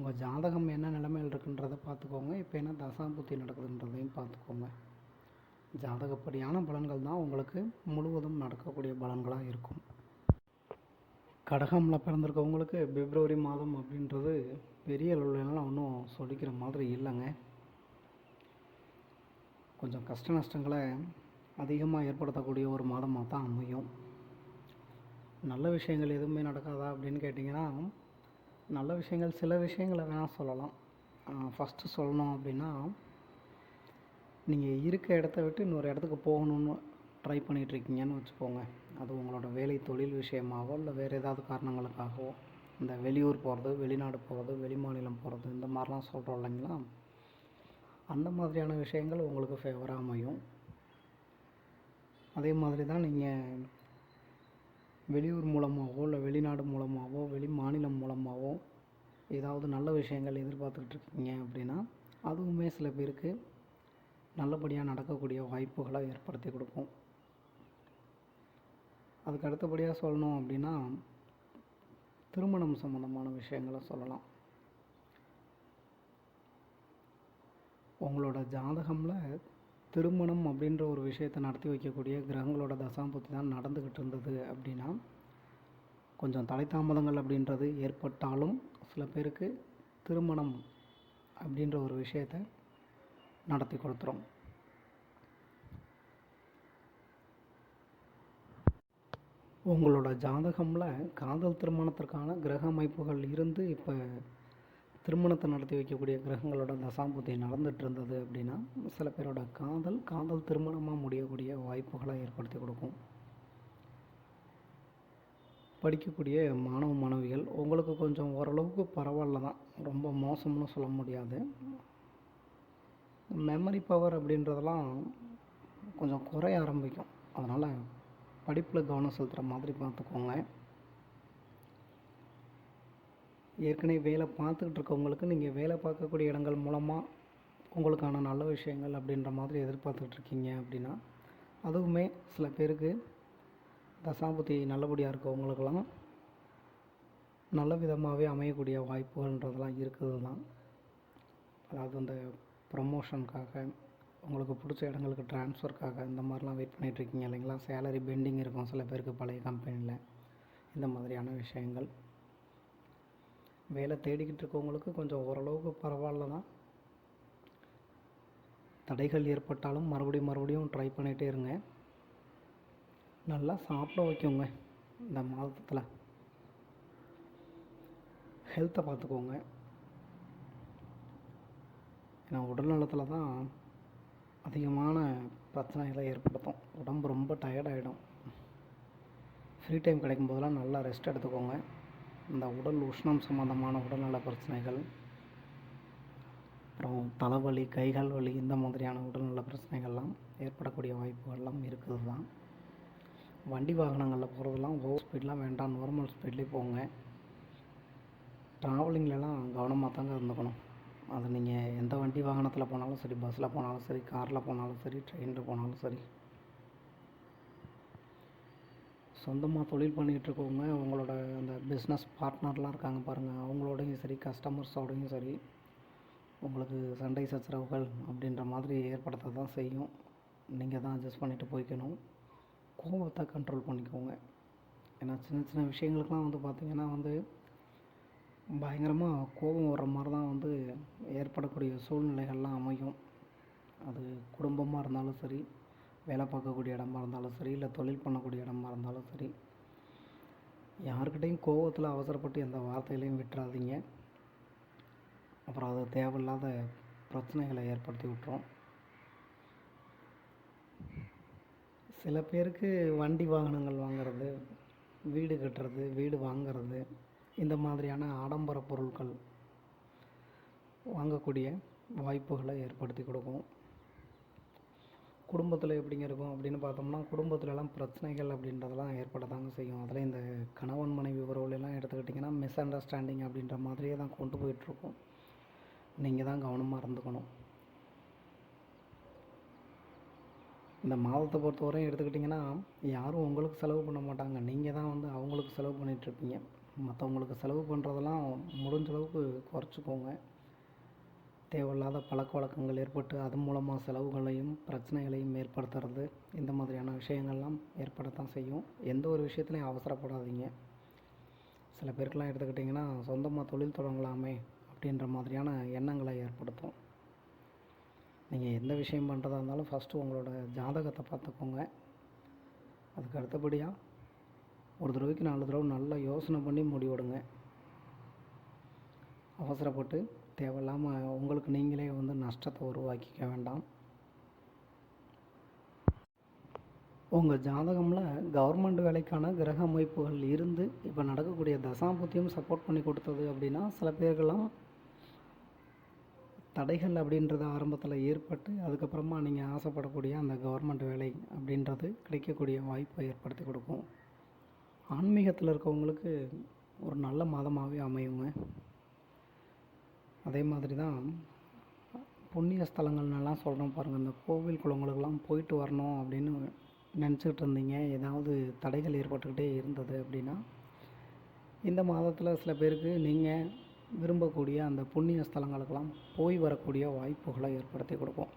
உங்கள் ஜாதகம் என்ன நிலைமையில் இருக்குன்றதை பார்த்துக்கோங்க. இப்போ என்ன தசாபுத்தி நடக்குதுன்றதையும் பார்த்துக்கோங்க. ஜாதகப்படியான பலன்கள் தான் உங்களுக்கு முழுவதும் நடக்கக்கூடிய பலன்களாக இருக்கும். கடகமில் பிறந்திருக்கவங்களுக்கு பிப்ரவரி மாதம் அப்படின்றது பெரிய அளவுலலாம் ஒன்றும் சொல்லிக்கிற மாதிரி இல்லைங்க. கொஞ்சம் கஷ்ட நஷ்டங்களை அதிகமாக ஏற்படுத்தக்கூடிய ஒரு மாதமாக தான் அமையும். நல்ல விஷயங்கள் எதுவுமே நடக்காதா அப்படின்னு கேட்டிங்கன்னா நல்ல விஷயங்கள் சில விஷயங்களை வேணால் சொல்லலாம். ஃபஸ்ட்டு சொல்லணும் அப்படின்னா நீங்கள் இருக்க இடத்த விட்டு இன்னொரு இடத்துக்கு போகணுன்னு ட்ரை பண்ணிகிட்ருக்கீங்கன்னு வச்சுக்கோங்க. அது உங்களோட வேலை தொழில் விஷயமாகவோ இல்லை வேறு ஏதாவது காரணங்களுக்காகவோ இந்த வெளியூர் போகிறது வெளிநாடு போகிறது வெளி மாநிலம் போகிறது இந்த மாதிரிலாம் சொல்கிறோம் இல்லைங்களா? அந்த மாதிரியான விஷயங்கள் உங்களுக்கு ஃபேவராக அமையும். அதே மாதிரி தான் நீங்கள் வெளியூர் மூலமாகவோ இல்லை வெளிநாடு மூலமாகவோ வெளி மாநிலம் மூலமாகவோ ஏதாவது நல்ல விஷயங்கள் எதிர்பார்த்துக்கிட்டு இருக்கீங்க அப்படின்னா அதுவுமே சில பேருக்கு நல்லபடியாக நடக்கக்கூடிய வாய்ப்புகளை ஏற்படுத்தி கொடுக்கும். அதுக்கு அடுத்தபடியாக சொல்லணும் அப்படின்னா திருமணம் சம்மந்தமான விஷயங்களை சொல்லலாம். உங்களோட ஜாதகமில் திருமணம் அப்படின்ற ஒரு விஷயத்தை நடத்தி வைக்கக்கூடிய கிரகங்களோட தசாம்புத்தி தான் நடந்துக்கிட்டு இருந்தது அப்படின்னா கொஞ்சம் தலைத்தாமதங்கள் அப்படின்றது ஏற்பட்டாலும் சில பேருக்கு திருமணம் அப்படின்ற ஒரு விஷயத்தை நடத்தி கொடுத்துரும். உங்களோட ஜாதகமில் காதல் திருமணத்திற்கான கிரக அமைப்புகள் இருந்து இப்போ திருமணத்தை நடத்தி வைக்கக்கூடிய கிரகங்களோட தசாம்புத்தி நடந்துட்டு இருந்தது அப்படின்னா சில பேரோட காதல் காதல் திருமணமாக முடியக்கூடிய வாய்ப்புகளை ஏற்படுத்தி கொடுக்கும். படிக்கக்கூடிய மாணவ மாணவிகள் உங்களுக்கு கொஞ்சம் ஓரளவுக்கு பரவாயில்ல தான். ரொம்ப மோசம்னு சொல்ல முடியாது. மெமரி பவர் அப்படின்றதெல்லாம் கொஞ்சம் குறைய ஆரம்பிக்கும். அதனால் படிப்பில் கவனம் செலுத்துகிற மாதிரி பார்த்துக்கோங்க. ஏற்கனவே வேலை பார்த்துக்கிட்டு இருக்கவங்களுக்கு நீங்கள் வேலை பார்க்கக்கூடிய இடங்கள் மூலமாக உங்களுக்கான நல்ல விஷயங்கள் அப்படின்ற மாதிரி எதிர்பார்த்துக்கிட்டு இருக்கீங்க அப்படின்னா அதுவுமே சில பேருக்கு தசாபுத்தி நல்லபடியாக இருக்கவங்களுக்கெல்லாம் நல்ல விதமாகவே அமையக்கூடிய வாய்ப்புகள்ன்றதெல்லாம் இருக்குது தான் அதாவது அந்த ப்ரமோஷனுக்காக உங்களுக்கு பிடிச்ச இடங்களுக்கு ட்ரான்ஸ்ஃபருக்காக இந்த மாதிரிலாம் வெயிட் பண்ணிகிட்ருக்கீங்க இல்லைங்களா? சேலரி பெண்டிங் இருக்கும் சில பேருக்கு பழைய கம்பெனியில் இந்த மாதிரியான விஷயங்கள். வேலை தேடிக்கிட்டு இருக்கவங்களுக்கு கொஞ்சம் ஓரளவுக்கு பரவாயில்ல தான் தடைகள் ஏற்பட்டாலும் மறுபடியும் மறுபடியும் ட்ரை பண்ணிகிட்டே இருங்க. நல்லா சாப்பிட வைக்கோங்க இந்த மாதத்தில். ஹெல்த்தை பார்த்துக்கோங்க. ஏன்னா உடல் நலத்தில் தான் அதிகமான பிரச்சனைகளை ஏற்படுத்தும். உடம்பு ரொம்ப டயர்டாகிடும் ஃப்ரீ டைம் கிடைக்கும் போதெல்லாம் நல்லா ரெஸ்ட் எடுத்துக்கோங்க. இந்த உடல் உஷ்ணம் சம்மந்தமான உடல்நல பிரச்சனைகள் அப்புறம் தலைவலி கைகால் வலி இந்த மாதிரியான உடல்நல பிரச்சனைகள்லாம் ஏற்படக்கூடிய வாய்ப்புகள்லாம் இருக்குது தான் வண்டி வாகனங்களில் போகிறதெல்லாம் ஓவர் ஸ்பீட்லாம் வேண்டாம் நார்மல் ஸ்பீட்லேயே போங்க. ட்ராவலிங்லலாம் கவனமாக தாங்க இருந்துக்கணும். அது நீங்கள் எந்த வண்டி வாகனத்தில் போனாலும் சரி பஸ்ஸில் போனாலும் சரி காரில் போனாலும் சரி ட்ரெயினில் போனாலும் சரி. சொந்தமாக தொழில் பண்ணிகிட்டு இருக்கவங்க உங்களோட அந்த பிஸ்னஸ் பார்ட்னர்லாம் இருக்காங்க பாருங்கள் அவங்களோடையும் சரி கஸ்டமர்ஸோடையும் சரி உங்களுக்கு சண்டை சச்சரவுகள் அப்படின்ற மாதிரி ஏற்படுத்த தான் செய்யும். நீங்கள் தான் அட்ஜஸ்ட் பண்ணிவிட்டு போய்க்கணும். கோபத்தை கண்ட்ரோல் பண்ணிக்கோங்க. ஏன்னா சின்ன சின்ன விஷயங்களுக்கெலாம் வந்து பார்த்திங்கன்னா வந்து பயங்கரமாக கோபம் வர்ற மாதிரி தான் வந்து ஏற்படக்கூடிய சூழ்நிலைகள்லாம் அமையும். அது குடும்பமாக இருந்தாலும் சரி வேலை பார்க்கக்கூடிய இடமா இருந்தாலும் சரி இல்லை தொழில் பண்ணக்கூடிய இடமா இருந்தாலும் சரி யாருக்கிட்டையும் கோபத்தில் அவசரப்பட்டு எந்த வார்த்தைகளையும் விட்டுறாதீங்க. அப்புறம் அது தேவையில்லாத பிரச்சனைகளை ஏற்படுத்தி விட்டுரும். சில பேருக்கு வண்டி வாகனங்கள் வாங்கிறது வீடு கட்டுறது வீடு வாங்கிறது இந்த மாதிரியான ஆடம்பர பொருட்கள் வாங்கக்கூடிய வாய்ப்புகளை ஏற்படுத்தி கொடுக்கும். குடும்பத்தில் எப்படிங்க இருக்கும் அப்படின்னு பார்த்தோம்னா குடும்பத்துலலாம் பிரச்சனைகள் அப்படின்றதெல்லாம் ஏற்பட தாங்க செய்யும். அதில் இந்த கணவன் மனைவி உறவுலாம் எடுத்துக்கிட்டிங்கன்னா மிஸ் அண்டர்ஸ்டாண்டிங் அப்படின்ற மாதிரியே தான் கொண்டு போயிட்டுருக்கும். நீங்கள் தான் கவனமாக இருந்துக்கணும். இந்த மாதத்தை பொறுத்தவரையும் எடுத்துக்கிட்டிங்கன்னா யாரும் உங்களுக்கு செலவு பண்ண மாட்டாங்க. நீங்கள் தான் வந்து அவங்களுக்கு செலவு பண்ணிகிட்ருப்பீங்க மற்றவங்களுக்கு செலவு பண்ணுறதெல்லாம் முடிஞ்ச அளவுக்கு குறைச்சிக்கோங்க. தேவையில்லாத பழக்க வழக்கங்கள் ஏற்பட்டு அது மூலமாக செலவுகளையும் பிரச்சனைகளையும் ஏற்படுத்துறது இந்த மாதிரியான விஷயங்கள்லாம் ஏற்படத்தான் செய்யும். எந்த ஒரு விஷயத்துலையும் அவசரப்படாதீங்க. சில பேருக்கெலாம் எடுத்துக்கிட்டிங்கன்னா சொந்தமாக தொழில் தொடங்கலாமே அப்படின்ற மாதிரியான எண்ணங்களை ஏற்படுத்தும். நீங்கள் எந்த விஷயம் பண்ணுறதா இருந்தாலும் ஃபஸ்ட்டு உங்களோட ஜாதகத்தை பார்த்துக்கோங்க. அதுக்கு அடுத்தபடியாக ஒரு தடவைக்கு நாலு தடவை நல்லா யோசனை பண்ணி முடிவெடுங்க. அவசரப்பட்டு தேவையில்லாமல் உங்களுக்கு நீங்களே வந்து நஷ்டத்தை உருவாக்கிக்க வேண்டாம். உங்கள் ஜாதகமில் கவர்மெண்ட் வேலைக்கான கிரக அமைப்புகள் இருந்து இப்போ நடக்கக்கூடிய தசாபுத்தியும் சப்போர்ட் பண்ணி கொடுத்தது அப்படின்னா சில பேர்கள்லாம் தடைகள் அப்படின்றது ஆரம்பத்தில் ஏற்பட்டு அதுக்கப்புறமா நீங்கள் ஆசைப்படக்கூடிய அந்த கவர்மெண்ட் வேலை அப்படின்றது கிடைக்கக்கூடிய வாய்ப்பை ஏற்படுத்தி கொடுக்கும். ஆன்மீகத்தில் இருக்கவங்களுக்கு ஒரு நல்ல மாதமாகவே அமையுங்க. அதே மாதிரி தான் புண்ணிய ஸ்தலங்கள்னெல்லாம் சொல்கிறோம் பாருங்கள் இந்த கோவில் குளங்களுக்கெல்லாம் போயிட்டு வரணும் அப்படின்னு நினச்சிக்கிட்டு இருந்தீங்க. ஏதாவது தடைகள் ஏற்பட்டுக்கிட்டே இருந்தது அப்படின்னா இந்த மாதத்தில் சில பேருக்கு நீங்கள் விரும்பக்கூடிய அந்த புண்ணிய ஸ்தலங்களுக்கெல்லாம் போய் வரக்கூடிய வாய்ப்புகளை ஏற்படுத்தி கொடுப்போம்.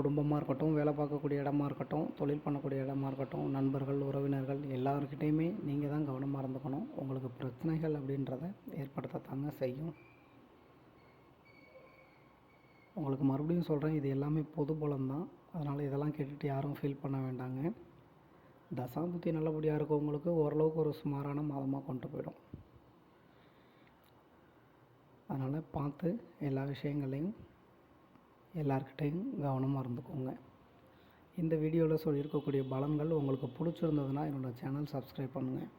குடும்பமாக இருக்கட்டும் வேலை பார்க்கக்கூடிய இடமா இருக்கட்டும் தொழில் பண்ணக்கூடிய இடமா இருக்கட்டும் நண்பர்கள் உறவினர்கள் எல்லாருக்கிட்டேயுமே நீங்கள் தான் கவனமாக இருந்துக்கணும். உங்களுக்கு பிரச்சனைகள் அப்படின்றத ஏற்படுத்தத்தாங்க செய்யும். உங்களுக்கு மறுபடியும் சொல்கிறேன் இது எல்லாமே பொது பலம் தான். அதனால் இதெல்லாம் கேட்டுட்டு யாரும் ஃபீல் பண்ண வேண்டாங்க. தசாபுத்தி நல்லபடியாக இருக்கவங்களுக்கு ஓரளவுக்கு ஒரு சுமாரான மாதமாக கொண்டு போயிடும். அதனால் பார்த்து எல்லா விஷயங்களையும் எல்லார்கிட்டையும் கவனமாக இருந்துக்கோங்க. இந்த வீடியோவில் சொல்லியிருக்கக்கூடிய பலன்கள் உங்களுக்கு பிடிச்சிருந்ததுன்னா என்னோடய சேனல் சப்ஸ்கிரைப் பண்ணுங்கள்